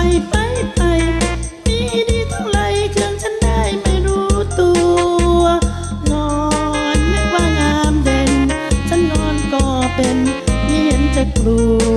ไปไปไปมีดีเท่าไรเครื่องฉันได้ไม่รู้ตัว นอนนึกว่างามเด่น ฉันนอนก็เป็นไม่เห็นจะกลัว